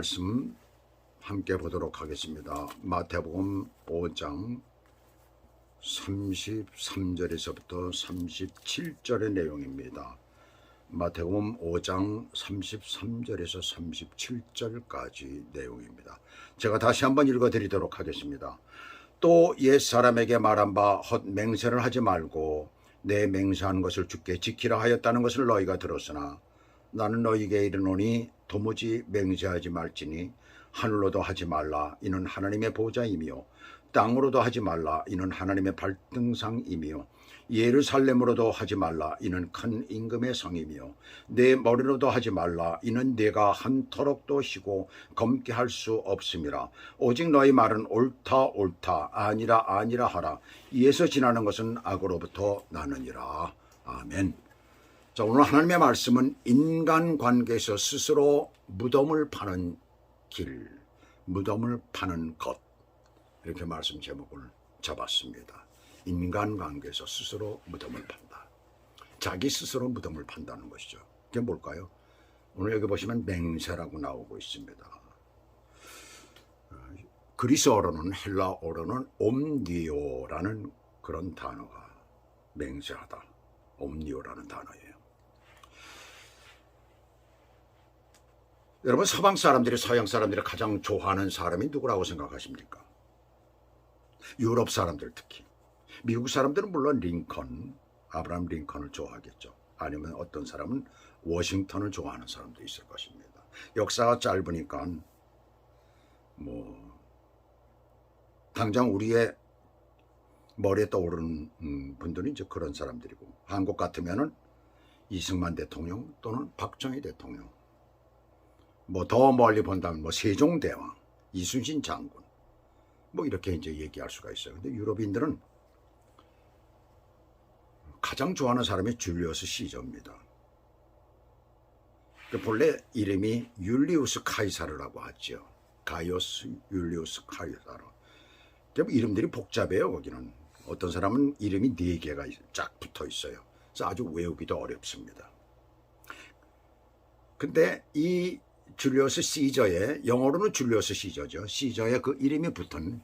말씀 함께 보도록 하겠습니다. 마태복음 5장 33절에서부터 37절의 내용입니다. 마태복음 5장 33절에서 37절까지 내용입니다. 제가 다시 한번 읽어 드리도록 하겠습니다. 또 옛사람에게 말한 바 헛 맹세를 하지 말고 내 맹세한 것을 주께 지키라 하였다는 것을 너희가 들었으나 나는 너희에게 이르노니 도무지 맹세하지 말지니 하늘로도 하지 말라. 이는 하나님의 보좌이며 땅으로도 하지 말라. 이는 하나님의 발등상이며 예루살렘으로도 하지 말라. 이는 큰 임금의 성이며 내 머리로도 하지 말라. 이는 내가 한 터럭도 쉬고 검게 할 수 없음이라. 오직 너희 말은 옳다 옳다. 아니라 아니라 하라. 이에서 지나는 것은 악으로부터 나느니라. 아멘 자, 오늘 하나님의 말씀은 인간 관계에서 스스로 무덤을 파는 길, 무덤을 파는 것. 이렇게 말씀 제목을 잡았습니다. 인간 관계에서 스스로 무덤을 판다. 자기 스스로 무덤을 판다는 것이죠. 그게 뭘까요? 오늘 여기 보시면 맹세라고 나오고 있습니다. 어, 그리스어로는 헬라어로는 옴니오라는 그런 단어가 맹세하다. 옴니오라는 단어예요. 여러분 서방 사람들이 서양 사람들이 가장 좋아하는 사람이 누구라고 생각하십니까? 유럽 사람들 특히 미국 사람들은 물론 링컨, 아브라함 링컨을 좋아하겠죠. 아니면 어떤 사람은 워싱턴을 좋아하는 사람도 있을 것입니다. 역사가 짧으니까 뭐 당장 우리의 머리에 떠오르는 음, 분들은 이제 그런 사람들이고 한국 같으면은 이승만 대통령 또는 박정희 대통령 뭐 더 멀리 본다면 뭐 세종대왕, 이순신 장군 뭐 이렇게 이제 얘기할 수가 있어요. 근데 유럽인들은 가장 좋아하는 사람이 줄리어스 시저입니다. 그 본래 이름이 율리우스 카이사르라고 하죠. 가이오스 율리우스 카이사르. 그 이름들이 복잡해요. 거기는 어떤 사람은 이름이 네 개가 쫙 붙어 있어요. 그래서 아주 외우기도 어렵습니다. 근데 이 줄리어스 시저의 영어로는 줄리어스 시저죠. 시저의 그 이름이 붙은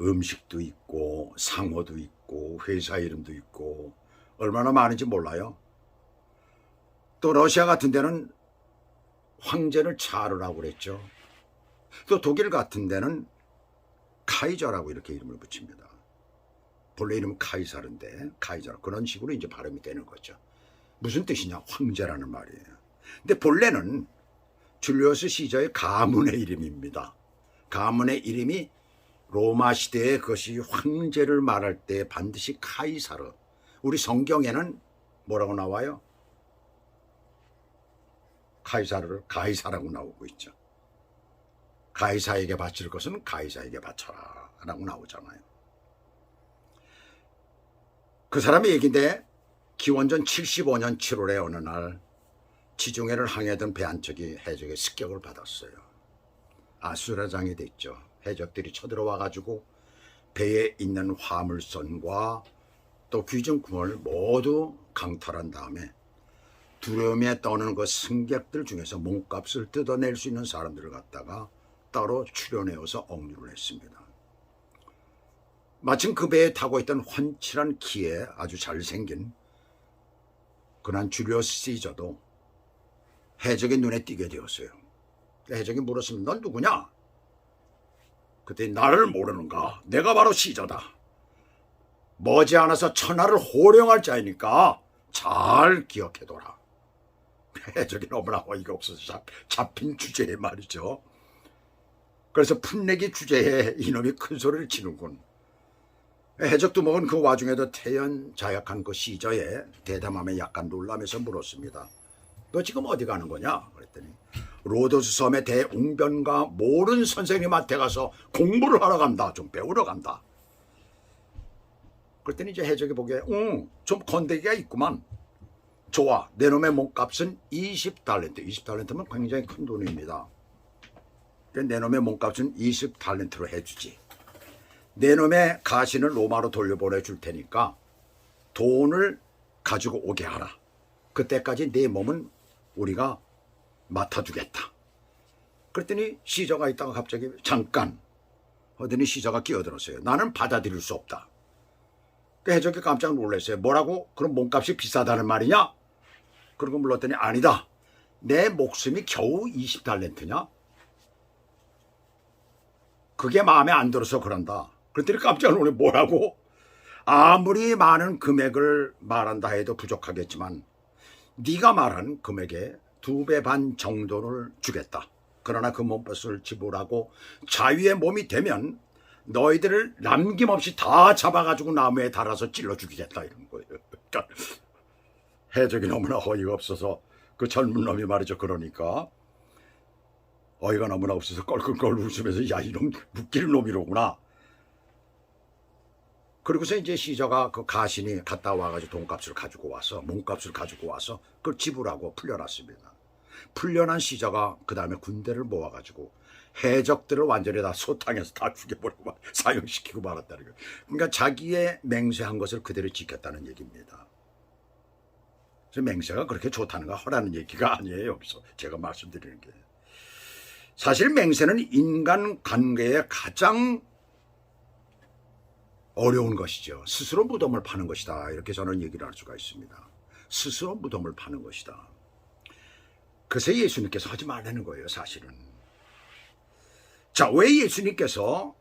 음식도 있고 상호도 있고 회사 이름도 있고 얼마나 많은지 몰라요. 또 러시아 같은 데는 황제를 차르라고 그랬죠. 또 독일 같은 데는 카이저라고 이렇게 이름을 붙입니다. 본래 이름은 카이사르인데 카이저 그런 식으로 이제 발음이 되는 거죠. 무슨 뜻이냐? 황제라는 말이에요. 근데 본래는 줄리어스 시저의 가문의 이름입니다. 가문의 이름이 로마 시대에 그것이 황제를 말할 때 반드시 카이사르. 우리 성경에는 뭐라고 나와요? 카이사르를 가이사라고 나오고 있죠. 가이사에게 바칠 것은 가이사에게 바쳐라 라고 나오잖아요. 그 사람의 얘기인데 기원전 75년 7월에 어느 날 지중해를 항해하던 배 한 척이 해적의 습격을 받았어요. 아수라장이 됐죠. 해적들이 쳐들어와 가지고 배에 있는 화물선과 또 귀중품을 모두 강탈한 다음에 두려움에 떠는 그 승객들 중에서 몸값을 뜯어낼 수 있는 사람들을 갖다가 따로 출연해서 억류를 했습니다. 마침 그 배에 타고 있던 훤칠한 키에 아주 잘생긴 그난 줄리어스 시저도 해적의 눈에 띄게 되었어요. 해적이 물었습니다. 넌 누구냐? 그때 나를 모르는가? 내가 바로 시저다. 머지않아서 천하를 호령할 자이니까 잘 기억해둬라. 해적이 너무나 어이가 없어서 잡, 잡힌 주제에 말이죠. 그래서 풋내기 주제에 이놈이 큰 소리를 치는군. 해적도 먹은 그 와중에도 태연 자약한 그 시저의 대담함에 약간 놀라면서 물었습니다. 너 지금 어디 가는 거냐? 그랬더니 로도스 섬의 대웅변가 모른 선생님한테 가서 공부를 하러 간다. 좀 배우러 간다. 그랬더니 이제 해적이 보기에 응, 좀 건데기가 있구만. 좋아. 내 놈의 몸값은 20달란트. 20달란트면 굉장히 큰 돈입니다. 내 놈의 몸값은 20달란트로 해주지. 내 놈의 가신을 로마로 돌려보내줄 테니까 돈을 가지고 오게 하라. 그때까지 내 몸은 우리가 맡아주겠다. 그랬더니 시저가 있다가 갑자기 잠깐 하더니 시저가 끼어들었어요. 나는 받아들일 수 없다. 그 해적이 깜짝 놀랐어요. 뭐라고? 그럼 몸값이 비싸다는 말이냐? 그러고 물었더니 아니다. 내 목숨이 겨우 20달란트냐? 그게 마음에 안 들어서 그런다. 그랬더니 깜짝 놀래 뭐라고? 아무리 많은 금액을 말한다 해도 부족하겠지만 네가 말한 금액의 두 배 반 정도를 주겠다. 그러나 그 몸값을 지불하고 자유의 몸이 되면 너희들을 남김없이 다 잡아가지고 나무에 달아서 찔러 죽이겠다 이런 거예요. 그러니까 해적이 너무나 어이가 없어서 그 젊은 놈이 말이죠. 그러니까 어이가 너무나 없어서 껄껄껄 웃으면서 야 이놈 웃길 놈이로구나. 그리고서 이제 시저가 그 가신이 갔다 와가지고 돈값을 가지고 와서 몸값을 가지고 와서 그걸 지불하고 풀려났습니다. 풀려난 시저가 그 다음에 군대를 모아가지고 해적들을 완전히 다 소탕해서 다 죽여버리고 막 사형시키고 말았다는 거예요. 그러니까 자기의 맹세한 것을 그대로 지켰다는 얘기입니다. 그래서 맹세가 그렇게 좋다는 거 허라는 얘기가 아니에요. 여기서 제가 말씀드리는 게. 사실 맹세는 인간 관계에 가장 어려운 것이죠. 스스로 무덤을 파는 것이다. 이렇게 저는 얘기를 할 수가 있습니다. 스스로 무덤을 파는 것이다. 그래서 예수님께서 하지 말라는 거예요, 사실은. 자, 왜 예수님께서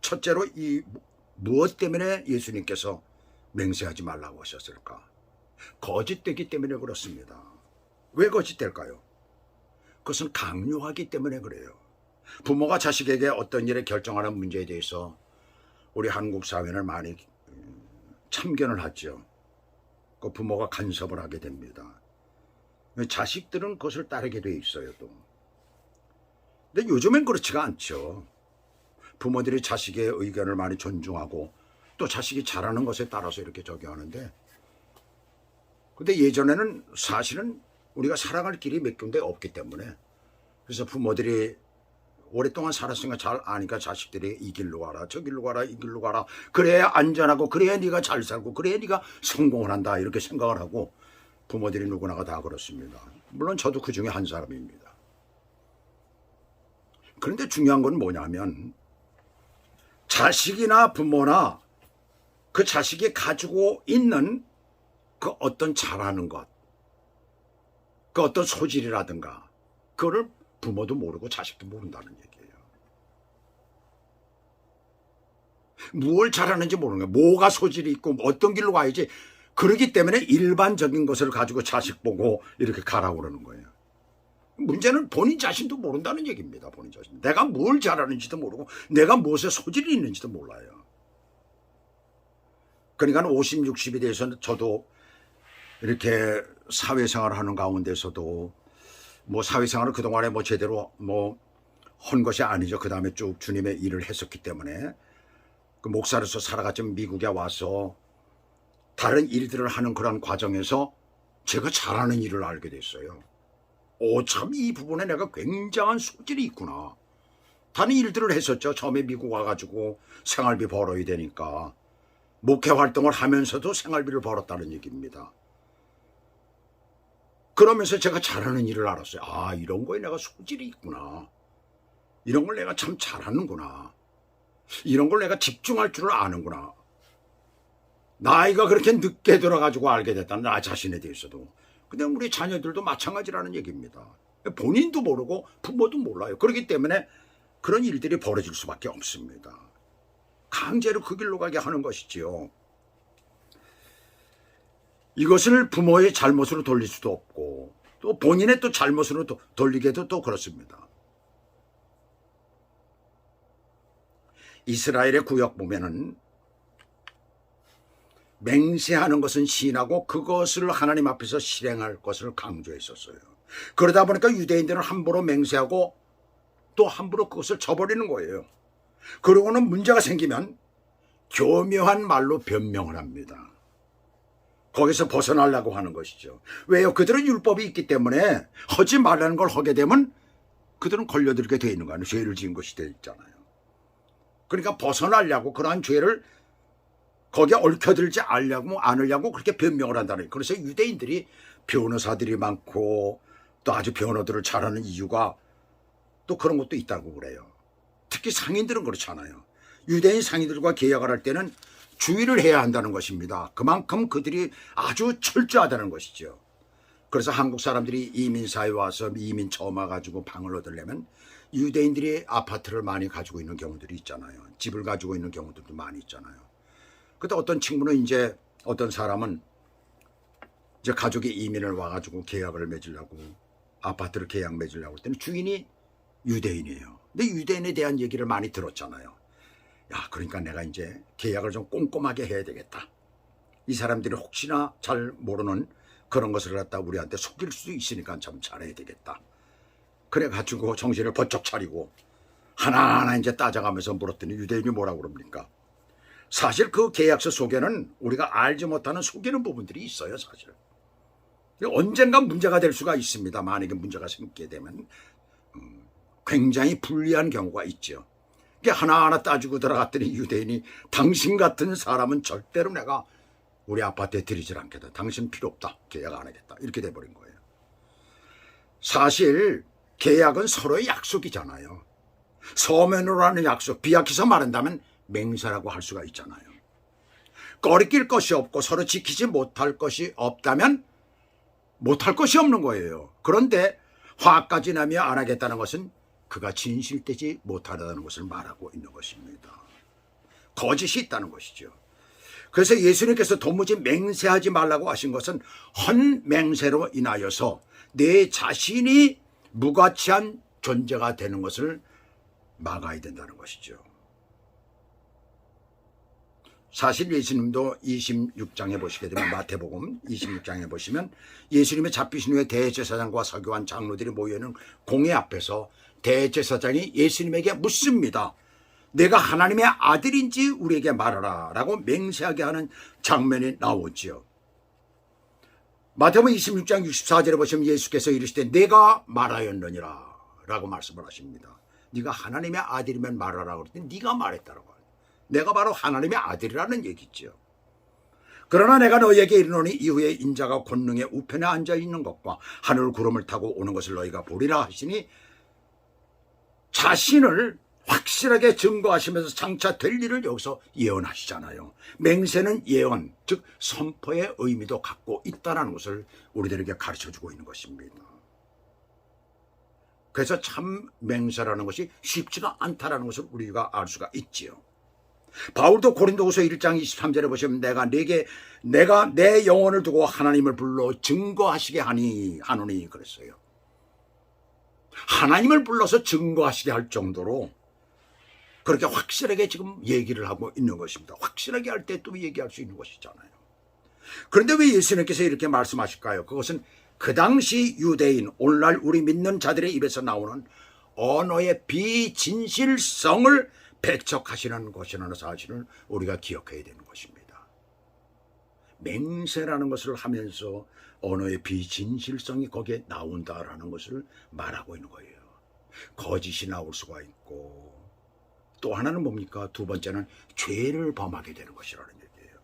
첫째로 이 무엇 때문에 예수님께서 맹세하지 말라고 하셨을까? 거짓되기 때문에 그렇습니다. 왜 거짓될까요? 그것은 강요하기 때문에 그래요. 부모가 자식에게 어떤 일을 결정하는 문제에 대해서 우리 한국 사회는 많이 음, 참견을 하죠. 그 부모가 간섭을 하게 됩니다. 자식들은 그것을 따르게 돼 있어요, 또. 근데 요즘엔 그렇지가 않죠. 부모들이 자식의 의견을 많이 존중하고 또 자식이 잘하는 것에 따라서 이렇게 저기 하는데 근데 예전에는 사실은 우리가 살아갈 길이 몇 군데 없기 때문에 그래서 부모들이 오랫동안 살았으니까 잘 아니까 자식들이 이 길로 가라 저 길로 가라 이 길로 가라. 그래야 안전하고 그래야 네가 잘 살고 그래야 네가 성공을 한다 이렇게 생각을 하고 부모들이 누구나가 다 그렇습니다. 물론 저도 그 중에 한 사람입니다. 그런데 중요한 건 뭐냐면 자식이나 부모나 그 자식이 가지고 있는 그 어떤 잘하는 것, 그 어떤 소질이라든가, 그거를 부모도 모르고 자식도 모른다는 얘기예요. 무엇을 잘하는지 모르는 거예요. 뭐가 소질이 있고 어떤 길로 가야지. 그러기 때문에 일반적인 것을 가지고 자식 보고 이렇게 가라고 그러는 거예요. 문제는 본인 자신도 모른다는 얘기입니다. 본인 자신. 내가 뭘 잘하는지도 모르고 내가 무엇에 소질이 있는지도 몰라요. 그러니까 50, 60에 대해서는 저도 이렇게 사회생활을 하는 가운데서도 뭐 사회생활을 그동안에 뭐 제대로 뭐한 것이 아니죠. 그 다음에 쭉 주님의 일을 했었기 때문에 그 목사로서 살아갔지만 미국에 와서 다른 일들을 하는 그런 과정에서 제가 잘하는 일을 알게 됐어요. 오, 참 이 부분에 내가 굉장한 소질이 있구나. 다른 일들을 했었죠. 처음에 미국 와가지고 생활비 벌어야 되니까. 목회 활동을 하면서도 생활비를 벌었다는 얘기입니다. 그러면서 제가 잘하는 일을 알았어요. 아, 이런 거에 내가 소질이 있구나. 이런 걸 내가 참 잘하는구나. 이런 걸 내가 집중할 줄을 아는구나. 나이가 그렇게 늦게 들어가지고 알게 됐다. 나 자신에 대해서도. 근데 우리 자녀들도 마찬가지라는 얘기입니다. 본인도 모르고 부모도 몰라요. 그렇기 때문에 그런 일들이 벌어질 수밖에 없습니다. 강제로 그 길로 가게 하는 것이지요. 이것을 부모의 잘못으로 돌릴 수도 없고 또 본인의 또 잘못으로 도- 돌리게도 또 그렇습니다. 이스라엘의 구역 보면은 맹세하는 것은 신하고 그것을 하나님 앞에서 실행할 것을 강조했었어요. 그러다 보니까 유대인들은 함부로 맹세하고 또 함부로 그것을 저버리는 거예요. 그러고는 문제가 생기면 교묘한 말로 변명을 합니다. 거기서 벗어나려고 하는 것이죠. 왜요? 그들은 율법이 있기 때문에 하지 말라는 걸 하게 되면 그들은 걸려들게 돼 있는 거 아니에요. 죄를 지은 것이 돼 있잖아요. 그러니까 벗어나려고 그러한 죄를 거기에 얽혀들지 않으려고 않으려고 그렇게 변명을 한다는 거예요. 그래서 유대인들이 변호사들이 많고 또 아주 변호들을 잘하는 이유가 또 그런 것도 있다고 그래요. 특히 상인들은 그렇잖아요. 유대인 상인들과 계약을 할 때는 주의를 해야 한다는 것입니다. 그만큼 그들이 아주 철저하다는 것이죠. 그래서 한국 사람들이 이민사에 와서 이민 처음 와가지고 방을 얻으려면 유대인들이 아파트를 많이 가지고 있는 경우들이 있잖아요. 집을 가지고 있는 경우들도 많이 있잖아요. 근데 어떤 친구는 이제 어떤 사람은 이제 가족이 이민을 와가지고 계약을 맺으려고 아파트를 계약 맺으려고 할 때는 주인이 유대인이에요. 근데 유대인에 대한 얘기를 많이 들었잖아요. 야, 그러니까 내가 이제 계약을 좀 꼼꼼하게 해야 되겠다. 이 사람들이 혹시나 잘 모르는 그런 것을 갖다 우리한테 속일 수도 있으니까 참 잘해야 되겠다. 그래 가지고 정신을 번쩍 차리고 하나하나 이제 따져가면서 물었더니 유대인이 뭐라고 그럽니까? 사실 그 계약서 속에는 우리가 알지 못하는 속이는 부분들이 있어요, 사실. 언젠가 문제가 될 수가 있습니다. 만약에 문제가 생기게 되면 음, 굉장히 불리한 경우가 있죠. 하나하나 따지고 들어갔더니 유대인이 당신 같은 사람은 절대로 내가 우리 아파트에 들이질 않겠다. 당신 필요 없다. 계약 안 하겠다. 이렇게 돼버린 거예요. 사실 계약은 서로의 약속이잖아요. 서면으로 하는 약속, 비약해서 말한다면 맹세라고 할 수가 있잖아요. 꺼리낄 것이 없고 서로 지키지 못할 것이 없다면 못할 것이 없는 거예요. 그런데 화까지 나며 안 하겠다는 것은 그가 진실되지 못하다는 것을 말하고 있는 것입니다. 거짓이 있다는 것이죠. 그래서 예수님께서 도무지 맹세하지 말라고 하신 것은 헌 맹세로 인하여서 내 자신이 무가치한 존재가 되는 것을 막아야 된다는 것이죠. 사실 예수님도 26장에 보시게 되면 마태복음 26장에 보시면 예수님의 잡히신 후에 대제사장과 서교한 장로들이 모여있는 공회 앞에서 대제사장이 예수님에게 묻습니다. 내가 하나님의 아들인지 우리에게 말하라 라고 맹세하게 하는 장면이 나오지요. 마태복음 26장 64절에 보시면 예수께서 이르시되 내가 말하였느니라 라고 말씀을 하십니다. 네가 하나님의 아들이면 말하라 그랬더니 네가 말했다라고. 내가 바로 하나님의 아들이라는 얘기죠. 그러나 내가 너에게 이르노니 이후에 인자가 권능의 우편에 앉아 있는 것과 하늘 구름을 타고 오는 것을 너희가 보리라 하시니 자신을 확실하게 증거하시면서 장차 될 일을 여기서 예언하시잖아요. 맹세는 예언, 즉 선포의 의미도 갖고 있다는 것을 우리들에게 가르쳐 주고 있는 것입니다. 그래서 참 맹세라는 것이 쉽지가 않다라는 것을 우리가 알 수가 있지요. 바울도 고린도후서 1장 23절에 보시면 내가 내게 내가 내 영혼을 두고 하나님을 불러 증거하시게 하니 하노니 그랬어요. 하나님을 불러서 증거하시게 할 정도로 그렇게 확실하게 지금 얘기를 하고 있는 것입니다. 확실하게 할 때 또 얘기할 수 있는 것이잖아요. 그런데 왜 예수님께서 이렇게 말씀하실까요? 그것은 그 당시 유대인, 오늘날 우리 믿는 자들의 입에서 나오는 언어의 비진실성을 배척하시는 것이라는 사실을 우리가 기억해야 되는 것입니다. 맹세라는 것을 하면서 언어의 비진실성이 거기에 나온다라는 것을 말하고 있는 거예요. 거짓이 나올 수가 있고 또 하나는 뭡니까? 두 번째는 죄를 범하게 되는 것이라는 얘기예요.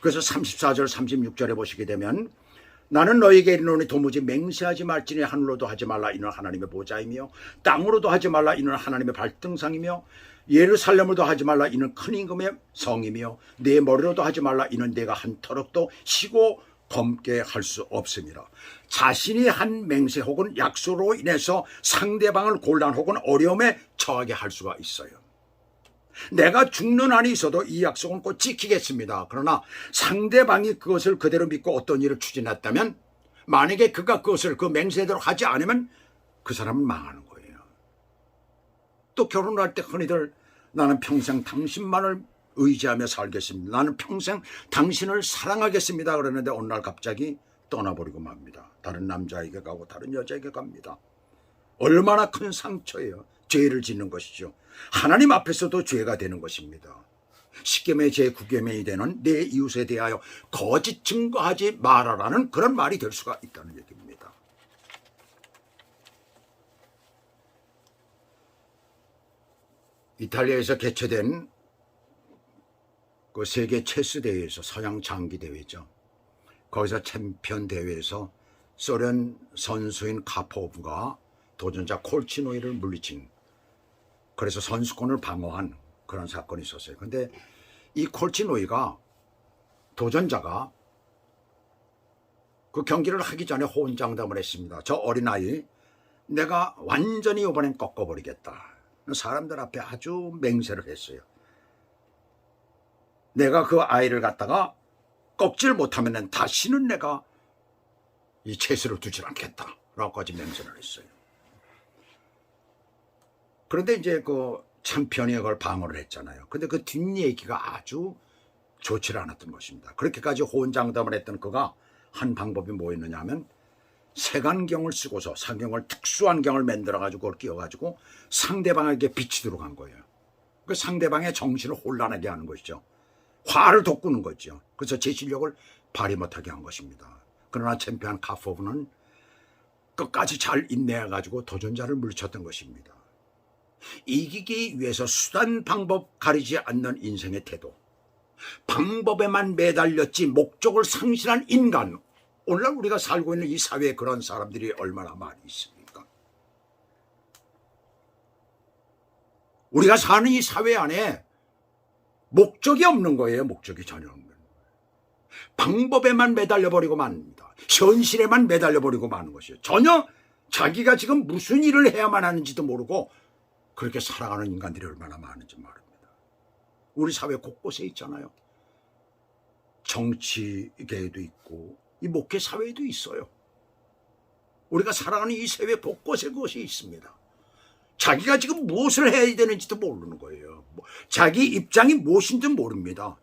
그래서 34절, 36절에 보시게 되면 나는 너에게 이르노니 도무지 맹세하지 말지니 하늘로도 하지 말라 이는 하나님의 보좌이며 땅으로도 하지 말라 이는 하나님의 발등상이며 예루살렘으로도 하지 말라 이는 큰 임금의 성이며 내 머리로도 하지 말라 이는 내가 한 터럭도 쉬고 검게 할 수 없음이라 자신이 한 맹세 혹은 약속으로 인해서 상대방을 곤란 혹은 어려움에 처하게 할 수가 있어요. 내가 죽는 한이 있어도 이 약속은 꼭 지키겠습니다. 그러나 상대방이 그것을 그대로 믿고 어떤 일을 추진했다면 만약에 그가 그것을 그 맹세대로 하지 않으면 그 사람은 망하는 거예요. 또 결혼할 때 흔히들 나는 평생 당신만을 의지하며 살겠습니다. 나는 평생 당신을 사랑하겠습니다. 그러는데 어느 날 갑자기 떠나버리고 맙니다. 다른 남자에게 가고 다른 여자에게 갑니다. 얼마나 큰 상처예요. 죄를 짓는 것이죠. 하나님 앞에서도 죄가 되는 것입니다. 십계명의 제9계명이 되는 내 이웃에 대하여 거짓 증거하지 말아라는 그런 말이 될 수가 있다는 얘기입니다. 이탈리아에서 개최된 그 세계 체스 대회에서 서양 장기 대회죠. 거기서 챔피언 대회에서 소련 선수인 카포브가 도전자 콜치노이를 물리친 그래서 선수권을 방어한 그런 사건이 있었어요. 근데 이 콜치노이가 도전자가 그 경기를 하기 전에 호언장담을 했습니다. 저 어린아이 내가 완전히 이번엔 꺾어버리겠다. 사람들 앞에 아주 맹세를 했어요. 내가 그 아이를 갖다가 꺾질 못하면 다시는 내가 이 체스를 두질 않겠다. 라고까지 맹세를 했어요. 그런데 이제 그 챔피언이 그걸 방어를 했잖아요. 근데 그 뒷얘기가 아주 좋지 않았던 것입니다. 그렇게까지 호언장담을 했던 그가 한 방법이 뭐였느냐 하면 색안경을 쓰고서 상경을 특수한 경을 만들어 가지고 그걸 끼워 가지고 상대방에게 비치도록 한 거예요. 그 상대방의 정신을 혼란하게 하는 것이죠. 화를 돋구는 거죠. 그래서 제 실력을 발휘 못하게 한 것입니다. 그러나 챔피언 카포브는 끝까지 잘 인내해 가지고 도전자를 물리쳤던 것입니다. 이기기 위해서 수단 방법 가리지 않는 인생의 태도. 방법에만 매달렸지 목적을 상실한 인간. 오늘날 우리가 살고 있는 이 사회에 그런 사람들이 얼마나 많이 있습니까? 우리가 사는 이 사회 안에 목적이 없는 거예요. 목적이 전혀 없는 거예요. 방법에만 매달려 버리고 맙니다. 현실에만 매달려 버리고 마는 것이에요. 전혀 자기가 지금 무슨 일을 해야만 하는지도 모르고 그렇게 살아가는 인간들이 얼마나 많은지 말입니다. 우리 사회 곳곳에 있잖아요. 정치계에도 있고 이 목회 사회에도 있어요. 우리가 살아가는 이 사회 곳곳에 그것이 있습니다. 자기가 지금 무엇을 해야 되는지도 모르는 거예요. 뭐, 자기 입장이 무엇인지 모릅니다.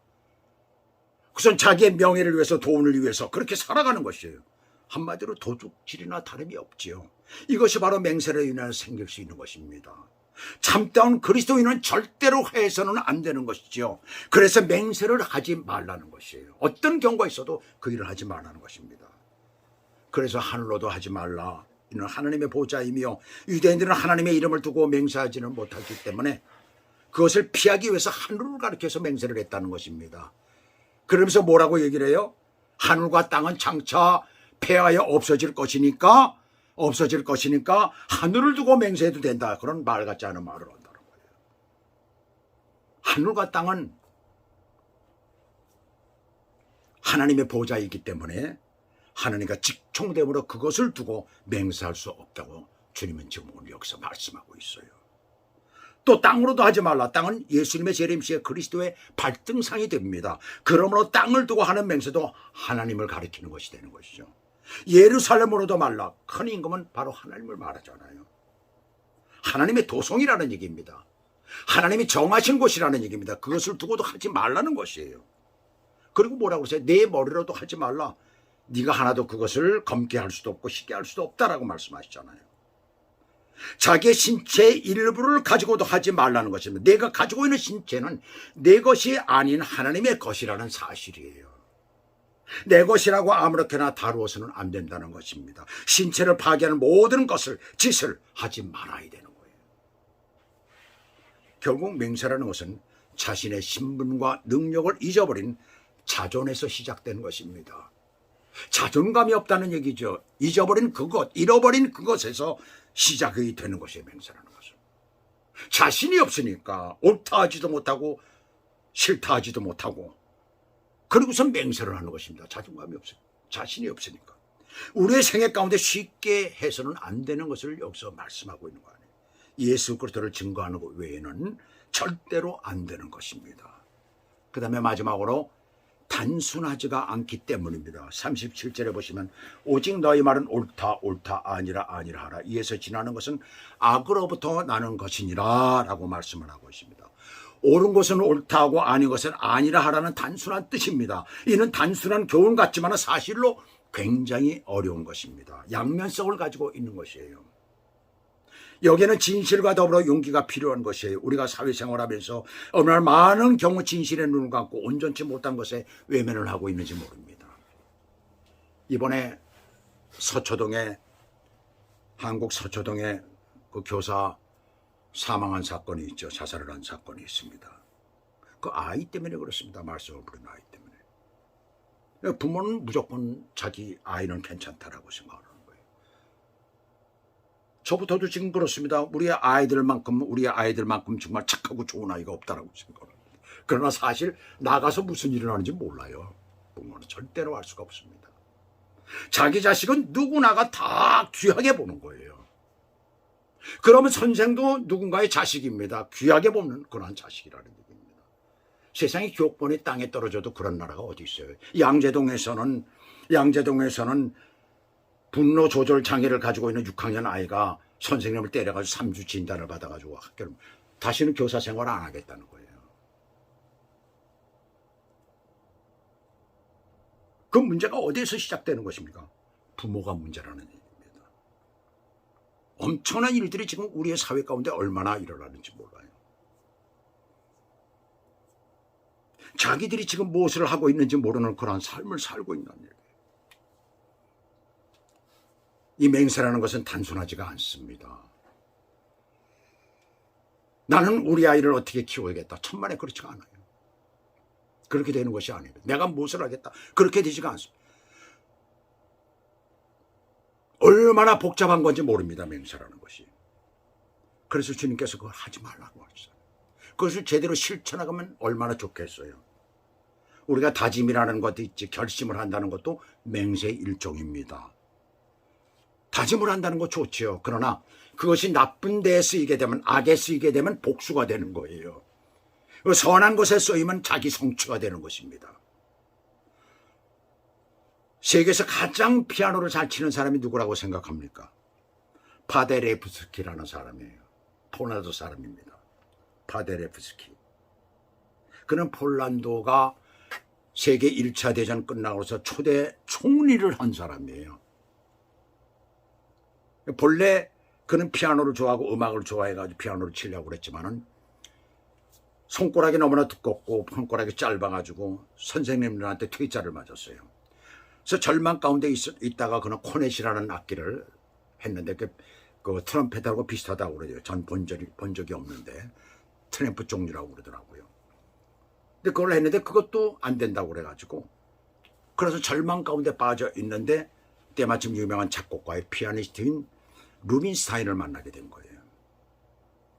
우선 자기의 명예를 위해서 돈을 위해서 그렇게 살아가는 것이에요. 한마디로 도둑질이나 다름이 없지요. 이것이 바로 맹세로 인해 생길 수 있는 것입니다. 참다운 그리스도인은 절대로 해서는 안 되는 것이지요. 그래서 맹세를 하지 말라는 것이에요. 어떤 경우가 있어도 그 일을 하지 말라는 것입니다. 그래서 하늘로도 하지 말라. 이는 하나님의 보좌이며 유대인들은 하나님의 이름을 두고 맹세하지는 못하기 때문에 그것을 피하기 위해서 하늘을 가리켜서 맹세를 했다는 것입니다. 그러면서 뭐라고 얘기를 해요? 하늘과 땅은 장차 폐하여 없어질 것이니까 없어질 것이니까 하늘을 두고 맹세해도 된다. 그런 말 같지 않은 말을 한다는 거예요. 하늘과 땅은 하나님의 보좌이기 때문에 하나님과 직총됨으로 그것을 두고 맹세할 수 없다고 주님은 지금 오늘 여기서 말씀하고 있어요. 또 땅으로도 하지 말라. 땅은 예수님의 재림시에 그리스도의 발등상이 됩니다. 그러므로 땅을 두고 하는 맹세도 하나님을 가리키는 것이 되는 것이죠. 예루살렘으로도 말라. 큰 임금은 바로 하나님을 말하잖아요. 하나님의 도성이라는 얘기입니다. 하나님이 정하신 곳이라는 얘기입니다. 그것을 두고도 하지 말라는 것이에요. 그리고 뭐라고 그러세요? 내 머리로도 하지 말라. 네가 하나도 그것을 검게 할 수도 없고 쉽게 할 수도 없다라고 말씀하시잖아요. 자기의 신체의 일부를 가지고도 하지 말라는 것입니다. 내가 가지고 있는 신체는 내 것이 아닌 하나님의 것이라는 사실이에요. 내 것이라고 아무렇게나 다루어서는 안 된다는 것입니다. 신체를 파괴하는 모든 것을 짓을 하지 말아야 되는 거예요. 결국 맹세라는 것은 자신의 신분과 능력을 잊어버린 자존에서 시작된 것입니다. 자존감이 없다는 얘기죠. 잊어버린 그것, 잃어버린 그것에서 시작이 되는 것이에요, 맹세라는 것은. 자신이 없으니까 옳다 하지도 못하고 싫다 하지도 못하고 그리고서 맹세를 하는 것입니다. 자존감이 없어요. 자신이 없으니까. 우리의 생애 가운데 쉽게 해서는 안 되는 것을 여기서 말씀하고 있는 거 아니에요. 예수 그리스도를 증거하는 것 외에는 절대로 안 되는 것입니다. 그 다음에 마지막으로 단순하지가 않기 때문입니다. 37절에 보시면 오직 너희 말은 옳다 옳다 아니라 아니라 하라 이에서 지나는 것은 악으로부터 나는 것이니라 라고 말씀을 하고 있습니다. 옳은 것은 옳다고 아닌 것은 아니라 하라는 단순한 뜻입니다. 이는 단순한 교훈 같지만 사실로 굉장히 어려운 것입니다. 양면성을 가지고 있는 것이에요. 여기에는 진실과 더불어 용기가 필요한 것이에요. 우리가 사회생활하면서 어느 날 많은 경우 진실의 눈을 감고 온전치 못한 것에 외면을 하고 있는지 모릅니다. 이번에 서초동에 한국 서초동에 그 교사 사망한 사건이 있죠. 자살을 한 사건이 있습니다. 그 아이 때문에 그렇습니다. 말씀을 부른 아이 때문에. 부모는 무조건 자기 아이는 괜찮다라고 거예요. 저부터도 지금 그렇습니다. 우리 아이들만큼 우리 아이들만큼 정말 착하고 좋은 아이가 없다라고 생각합니다. 그러나 사실 나가서 무슨 일이 나는지 몰라요. 부모는 절대로 알 수가 없습니다. 자기 자식은 누구나가 다 귀하게 보는 거예요. 그러면 선생도 누군가의 자식입니다. 귀하게 보는 그런 자식이라는 얘기입니다. 세상에 교권이 땅에 떨어져도 그런 나라가 어디 있어요? 양재동에서는 양재동에서는 분노 조절 장애를 가지고 있는 6학년 아이가 선생님을 때려가지고 3주 진단을 받아가지고 학교를 다시는 교사 생활 안 하겠다는 거예요. 그 문제가 어디에서 시작되는 것입니까? 부모가 문제라는 얘기입니다. 엄청난 일들이 지금 우리의 사회 가운데 얼마나 일어나는지 몰라요. 자기들이 지금 무엇을 하고 있는지 모르는 그런 삶을 살고 있는 얘기예요. 이 맹세라는 것은 단순하지가 않습니다. 나는 우리 아이를 어떻게 키워야겠다. 천만에 그렇지가 않아요. 그렇게 되는 것이 아니에요. 내가 무엇을 하겠다. 그렇게 되지가 않습니다. 얼마나 복잡한 건지 모릅니다. 맹세라는 것이. 그래서 주님께서 그걸 하지 말라고 하셨어요. 그것을 제대로 실천하면 얼마나 좋겠어요. 우리가 다짐이라는 것도 있지 결심을 한다는 것도 맹세의 일종입니다. 다짐을 한다는 거 좋지요. 그러나 그것이 나쁜 데에 쓰이게 되면 악에 쓰이게 되면 복수가 되는 거예요. 그 선한 것에 쓰이면 자기 성취가 되는 것입니다. 세계에서 가장 피아노를 잘 치는 사람이 누구라고 생각합니까? 파데레프스키라는 사람이에요. 포나도 사람입니다. 파데레프스키. 그는 폴란드가 세계 1차 대전 끝나고서 초대 총리를 한 사람이에요. 본래 그는 피아노를 좋아하고 음악을 좋아해가지고 피아노를 치려고 그랬지만은 손가락이 너무나 두껍고 손가락이 짧아가지고 선생님들한테 퇴짜를 맞았어요. 그래서 절망 가운데 있, 있다가 그는 코넷이라는 악기를 했는데 그, 그 트럼펫하고 비슷하다고 그러죠. 전본 적이, 본 적이 없는데 트램프 종류라고 그러더라고요. 근데 그걸 했는데 그것도 안 된다고 그래가지고 그래서 절망 가운데 빠져 있는데 때마침 유명한 작곡가의 피아니스트인 루빈스타인을 만나게 된 거예요.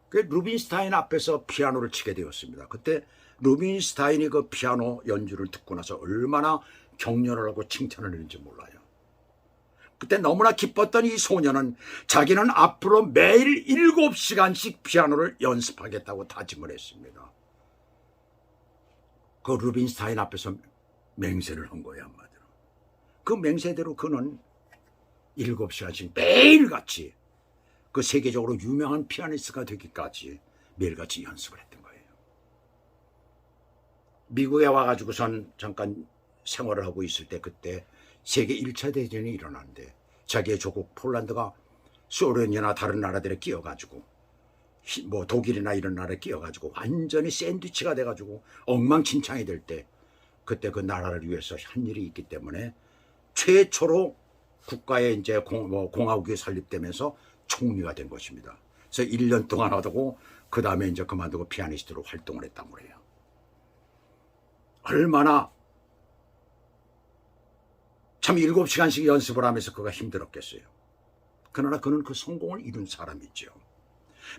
그 루빈스타인 앞에서 피아노를 치게 되었습니다. 그때 루빈스타인이 그 피아노 연주를 듣고 나서 얼마나 격려를 하고 칭찬을 했는지 몰라요. 그때 너무나 기뻤던 이 소녀는 자기는 앞으로 매일 7시간씩 피아노를 연습하겠다고 다짐을 했습니다. 그 루빈스타인 앞에서 맹세를 한 거예요. 그 맹세대로 그는 7시간씩 매일같이 그 세계적으로 유명한 피아니스트가 되기까지 매일같이 연습을 했던 거예요. 미국에 와가지고선 잠깐 생활을 하고 있을 때 그때 세계 1차 대전이 일어났는데 자기의 조국 폴란드가 소련이나 다른 나라들에 끼어가지고 히- 뭐 독일이나 이런 나라에 끼어가지고 완전히 샌드위치가 돼가지고 엉망진창이 될 때 그때 그 나라를 위해서 한 일이 있기 때문에 최초로 국가에 이제 공, 뭐 공화국이 설립되면서 총리가 된 것입니다. 그래서 1년 동안 하고 그 다음에 이제 그만두고 피아니스트로 활동을 했단 말이에요. 얼마나 참 일곱 시간씩 연습을 하면서 그가 힘들었겠어요. 그러나 그는 그 성공을 이룬 사람이죠.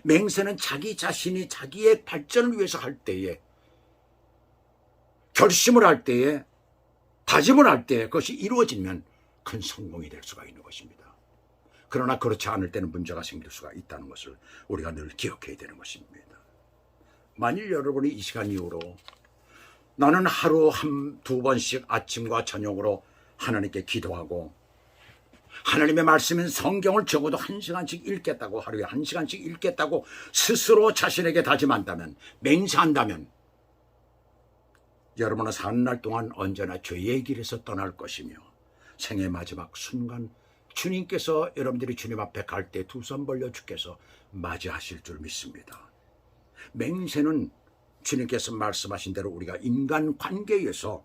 맹세는 자기 자신이 자기의 발전을 위해서 할 때에 결심을 할 때에 다짐을 할 때에 그것이 이루어지면 큰 성공이 될 수가 있는 것입니다. 그러나 그렇지 않을 때는 문제가 생길 수가 있다는 것을 우리가 늘 기억해야 되는 것입니다. 만일 여러분이 이 시간 이후로 나는 하루 한 두 번씩 아침과 저녁으로 하나님께 기도하고 하나님의 말씀인 성경을 적어도 한 시간씩 읽겠다고 하루에 한 시간씩 읽겠다고 스스로 자신에게 다짐한다면 맹세한다면 여러분은 사는 날 동안 언제나 죄의 길에서 떠날 것이며 생의 마지막 순간 주님께서 여러분들이 주님 앞에 갈 때 두 손 벌려 주께서 맞이하실 줄 믿습니다. 맹세는 주님께서 말씀하신 대로 우리가 인간 관계에서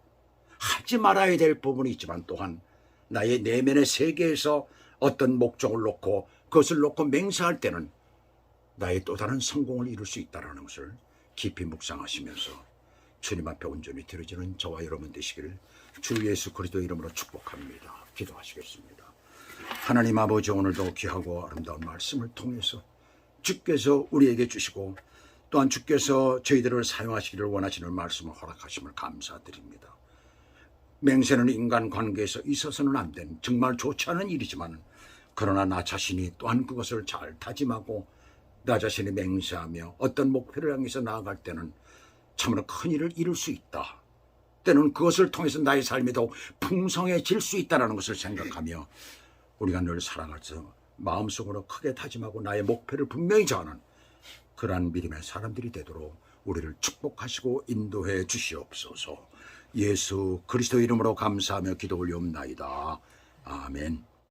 하지 말아야 될 부분이 있지만 또한 나의 내면의 세계에서 어떤 목적을 놓고 그것을 놓고 맹세할 때는 나의 또 다른 성공을 이룰 수 있다는 것을 깊이 묵상하시면서 주님 앞에 온전히 드려지는 저와 여러분 되시기를 주 예수 그리스도 이름으로 축복합니다. 기도하시겠습니다. 하나님 아버지 오늘도 귀하고 아름다운 말씀을 통해서 주께서 우리에게 주시고 또한 주께서 저희들을 사용하시기를 원하시는 말씀을 허락하심을 감사드립니다. 맹세는 인간 관계에서 있어서는 안 된 정말 좋지 않은 일이지만 그러나 나 자신이 또한 그것을 잘 다짐하고 나 자신이 맹세하며 어떤 목표를 향해서 나아갈 때는 참으로 큰 일을 이룰 수 있다. 때는 그것을 통해서 나의 삶이 더 풍성해질 수 있다는 것을 생각하며 우리가 늘 살아가서 마음속으로 크게 다짐하고 나의 목표를 분명히 정하는 그러한 믿음의 사람들이 되도록 우리를 축복하시고 인도해 주시옵소서. 예수 그리스도 이름으로 감사하며 기도 올리옵나이다. 아멘.